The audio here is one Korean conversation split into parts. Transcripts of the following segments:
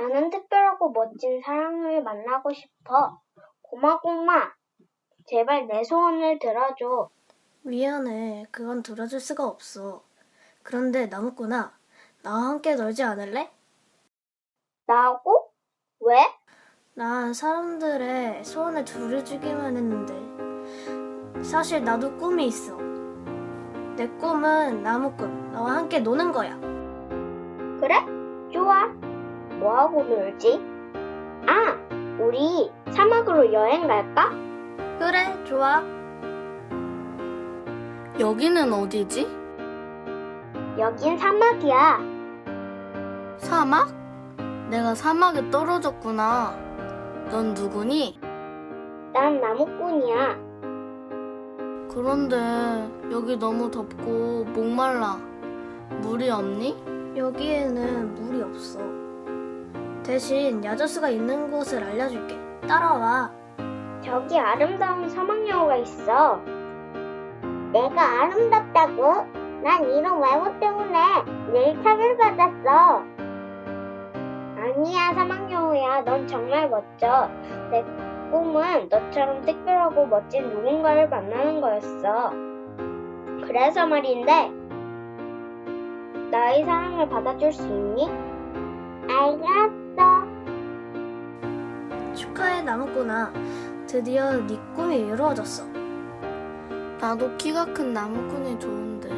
나는 특별하고 멋진 사랑을 만나고 싶어. 고마 고마. 제발 내 소원을 들어줘. 미안해. 그건 들어줄 수가 없어. 그런데 나무꾼아, 나와 함께 놀지 않을래? 나하고? 왜? 난 사람들의 소원을 들어주기만 했는데 사실 나도 꿈이 있어. 내 꿈은 나무꾼, 너와 함께 노는 거야. 그래? 좋아. 뭐하고 놀지? 아, 우리 사막으로 여행 갈까? 그래, 좋아. 여기는 어디지? 여긴 사막이야. 사막? 내가 사막에 떨어졌구나. 넌 누구니? 난 나무꾼이야. 그런데 여기 너무 덥고 목말라. 물이 없니? 여기에는 물이 없어. 대신 야자수가 있는 곳을 알려줄게. 따라와. 저기 아름다운 사막여우가 있어. 내가 아름답다고? 난 이런 외모 때문에 내일 차별 받았어. 아니야, 사막여우야. 넌 정말 멋져. 내 꿈은 너처럼 특별하고 멋진 누군가를 만나는 거였어. 그래서 말인데, 나의 사랑을 받아줄 수 있니? 알겠어. 축하해, 나무꾼아. 드디어 네 꿈이 이루어졌어. 나도 키가 큰 나무꾼이 좋은데.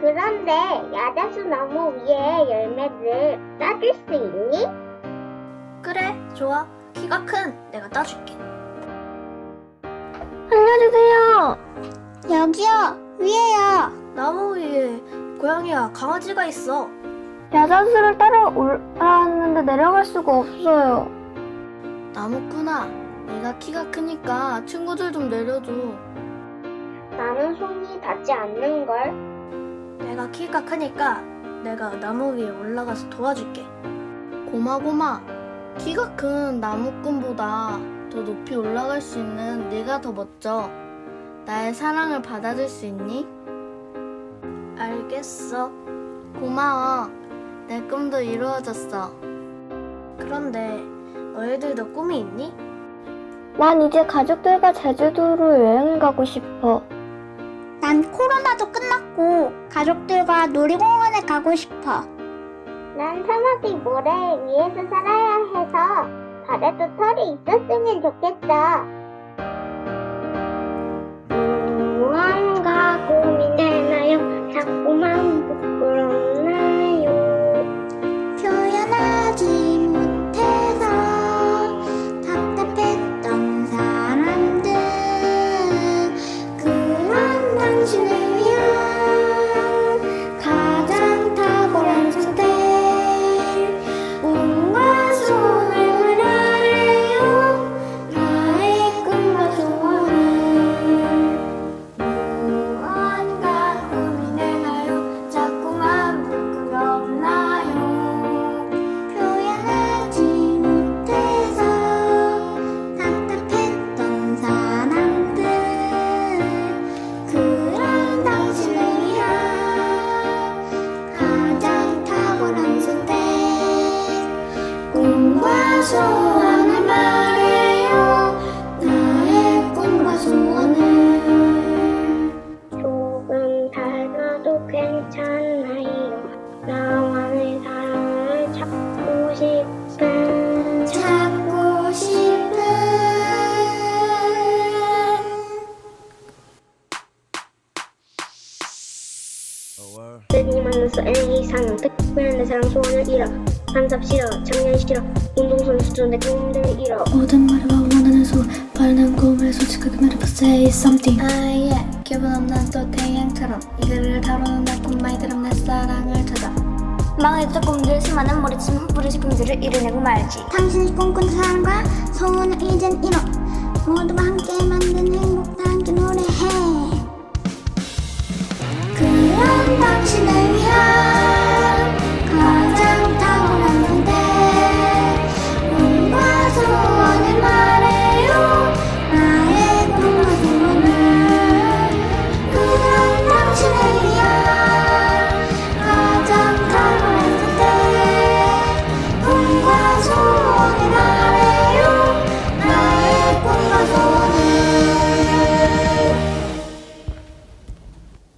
그런데 야자수 나무 위에 열매를 따줄 수 있니? 그래, 좋아. 키가 큰 내가 따줄게. 알려주세요. 여기요, 위에요. 나무 위에 고양이와 강아지가 있어. 야자수를 따라 올라왔는데 내려갈 수가 없어요. 나무꾼아, 내가 키가 크니까 친구들 좀 내려줘. 나는 손이 닿지 않는 걸. 내가 키가 크니까 내가 나무 위에 올라가서 도와줄게. 고마고마. 키가 큰 나무꾼보다 더 높이 올라갈 수 있는 네가 더 멋져. 나의 사랑을 받아줄 수 있니? 알겠어. 고마워. 내 꿈도 이루어졌어. 그런데 너희들도 꿈이 있니? 난 이제 가족들과 제주도로 여행을 가고 싶어. 난 코로나도 끝났고 가족들과 놀이공원에 가고 싶어. 난 사막의 모래 위에서 살아야 해서 발에도 털이 있었으면 좋겠다. 소원을 말해요 나의 꿈과 소원을 조금 달라도 괜찮아요 나만의 사랑을 찾고 싶은 찾고 싶은 뜬이 만나서 애기 상영 특별한 내 사랑 소원을 잃어 한삽 싫어 청년 싫어. 운동선수도 내 꿈들 잃어. 모든 말해봐 원하는 소원 바라는 꿈을 솔직하게 말해봐 Say something. 아예. 기분 없는 또 태양처럼 이 글을 다루는 내 꿈마이들은 내 사랑을 찾아. 망했던 꿈들 수많은 머리치는 부르신 꿈들을 이뤄내고 말지. 당신이 꿈꾼 사랑과 소원을 이젠 이뤄 모두가 함께 만든 행복 다 함께 노래해 그런 당신을